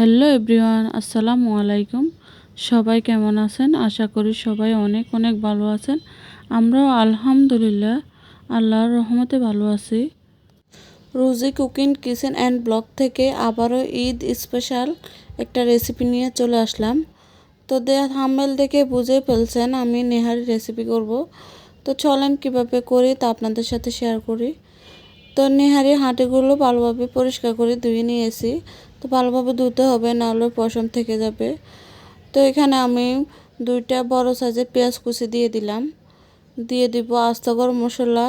Hello everyone, আসসালামু আলাইকুম। সবাই কেমন আছেন? আশা করি সবাই অনেক অনেক ভালো আছেন। আমরাও আলহামদুলিল্লাহ, আল্লাহর রহমতে ভালো আছি। রুজি কুকিং, কিচেন অ্যান্ড ব্লগ থেকে আবারও ঈদ স্পেশাল একটা রেসিপি নিয়ে চলে আসলাম। তো দে হামেল দেখে বুঝে ফেলছেন আমি নেহারি রেসিপি করব। তো চলেন কীভাবে করি তা আপনাদের সাথে শেয়ার করি। তো নেহারি হাঁটিগুলো ভালোভাবে পরিষ্কার করে ধুয়ে নিয়েছি। তো ভালোভাবে ধুতে হবে, নাহলে পশম থেকে যাবে। তো এখানে আমি দুইটা বড় সাইজের পেঁয়াজ কুচি দিয়ে দিলাম। দিয়ে দিব আস্ত গরম মশলা,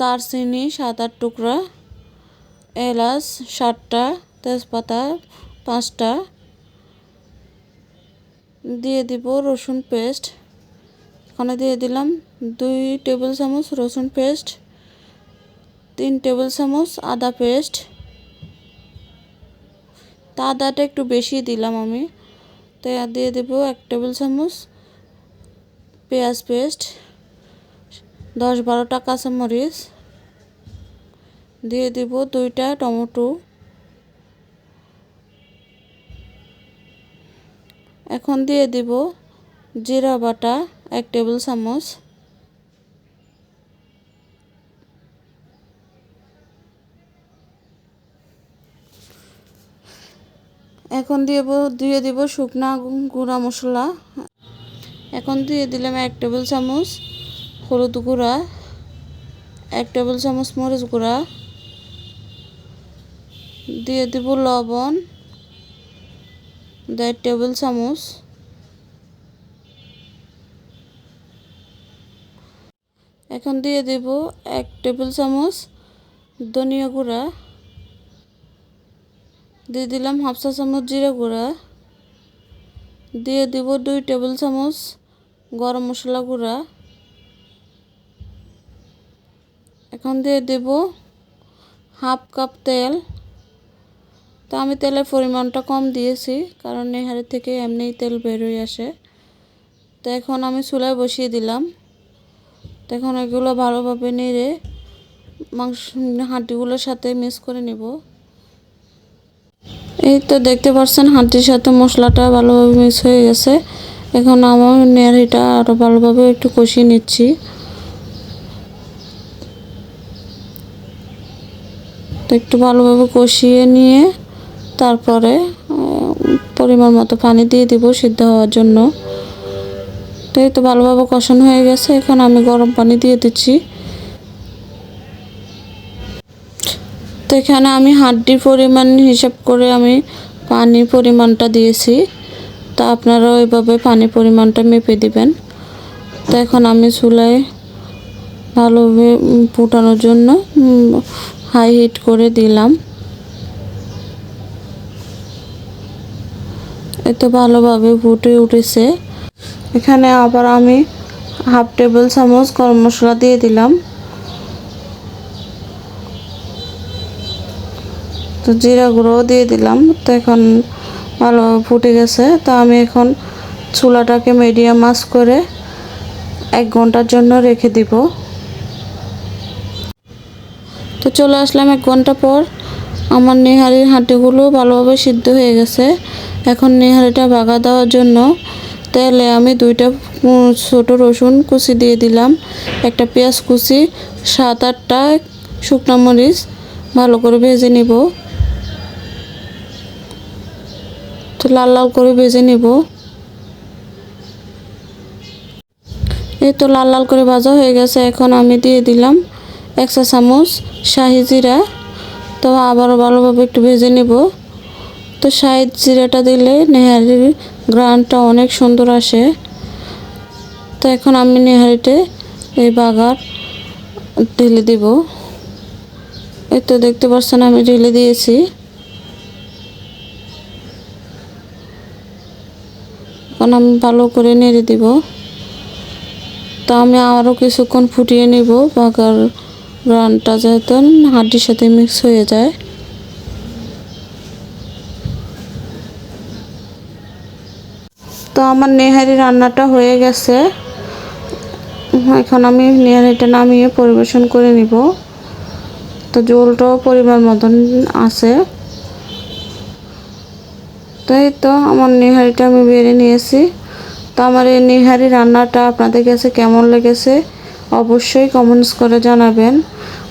দারচিনি, সাত আট টুকরা, এলাচ সাতটা, তেজপাতা পাঁচটা। দিয়ে দিব রসুন পেস্ট। এখানে দিয়ে দিলাম দুই টেবিল চামচ রসুন পেস্ট, তিন টেবিল চামচ আদা পেস্ট। তা আদাটা একটু বেশি দিলাম আমি। তো দিয়ে দেবো এক টেবিল চামচ পেঁয়াজ পেস্ট, দশ বারোটা কাঁচামরিচ দিয়ে দিব দুইটা টমেটো। এখন দিয়ে দিব জিরা বাটা এক টেবিল চামচ। এখন দিয়ে দিয়ে দিব শুকনা গুঁড়া মশলা। এখন দিয়ে দিলাম এক টেবিল চামচ হলুদ গুঁড়া, এক টেবিল চামচ মরিচ গুঁড়া। দিয়ে দিব লবণ, দেড় টেবিল চামচ। এখন দিয়ে দেব এক টেবিল চামচ ধনিয়া গুঁড়া। দিয়ে দিলাম হাফ চা চামচ জিরা গুঁড়া। দিয়ে দিব দুই টেবিল চামচ গরম মশলা গুঁড়া। এখন দিয়ে দেব হাফ কাপ তেল। তো আমি তেলের পরিমাণটা কম দিয়েছি, কারণ নেহারি থেকে এমনিই তেল বেরোয় আসে। তো এখন আমি চুলায় বসিয়ে দিলাম। তো এখন এগুলো ভালোভাবে নেড়ে মাংস হাঁটিগুলোর সাথে মিক্স করে নেব। এই তো দেখতে পাচ্ছেন হাঁটির সাথে মশলাটা ভালোভাবে মিক্স হয়ে গেছে। এখন আমার নেড়িটা আরও ভালোভাবে একটু কষিয়ে নিচ্ছি। একটু ভালোভাবে কষিয়ে নিয়ে তারপরে পরিমাণ মতো পানি দিয়ে দিব সিদ্ধ হওয়ার জন্য। তো এই তো ভালোভাবে কষানো হয়ে গেছে, এখন আমি গরম পানি দিয়ে দিচ্ছি। তো এখানে আমি হাড্ডির পরিমাণ হিসাব করে আমি পানির পরিমাণটা দিয়েছি। তা আপনারাও এভাবে পানির পরিমাণটা মেপে দিবেন। তো এখন আমি চুলায় ভালোভাবে ফুটানোর জন্য হাই হিট করে দিলাম। এতে ভালোভাবে ফুটে উঠেছে। এখানে আবার আমি হাফ টেবিল চামচ গরম মশলা দিয়ে দিলাম। তো জিরা গুঁড়োও দিয়ে দিলাম। তো এখন ভালোভাবে ফুটে গেছে। তো আমি এখন চুলাটাকে মিডিয়াম আঁচ করে এক ঘণ্টার জন্য রেখে দিব। তো চলে আসলাম এক ঘণ্টা পর। আমার নেহারির হাঁটিগুলো ভালোভাবে সিদ্ধ হয়ে গেছে। এখন নেহারিটা বাগা দেওয়ার জন্য তেলে আমি দুইটা ছোট রসুন কুচি দিয়ে দিলাম। একটা পেঁয়াজ কুচি, সাত আটটা শুকনো মরিচ ভালো করে ভেজে নিব তো লাল লাল করে ভেজে নিব। এই তো লাল লাল করে ভাজা হয়ে গেছে, এখন আমি দিয়ে দিলাম একশো চামচ শাহি জিরা। তো আবারও ভালোভাবে একটু ভেজে নিব। তো শাহি জিরাটা দিলে নেহারির গ্রানটা অনেক সুন্দর আসে। তো এখন আমি নেহারিতে এই বাগার ঢেলে দিব। এই তো দেখতে পাচ্ছেন আমি ঢেলে দিয়েছি। এখন আমি ভালো করে নেড়ে দিব। তো আমি আরও কিছুক্ষণ ফুটিয়ে নিব। বাগার রানটা যেহেতু হাড্ডির সাথে মিক্স হয়ে যায়। তো আমার নেহারি রান্নাটা হয়ে গেছে। এখন আমি নেহারিটা নামিয়ে পরিবেশন করে নিব। তো জলটাও পরিমাণ মতন আছে। তো এই তো আমার নিহারিটা আমি বেড়ে নিয়েছি। তো আমার এই নিহারি রান্নাটা আপনাদের কাছে কেমন লেগেছে অবশ্যই কমেন্টস করে জানাবেন।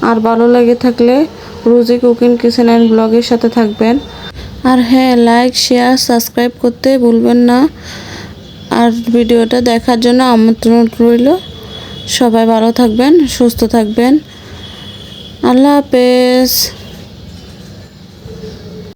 আর ভালো লেগে থাকলে রুজি কুকিং কিচেন অ্যান্ড ব্লগের সাথে থাকবেন। আর হ্যাঁ লাইক শেয়ার সাবস্ক্রাইব করতে ভুলবেন না। আর ভিডিওটা দেখার জন্য আমন্ত্রণ রইল। সবাই ভালো থাকবেন, সুস্থ থাকবেন। আল্লাহ হাফেজ।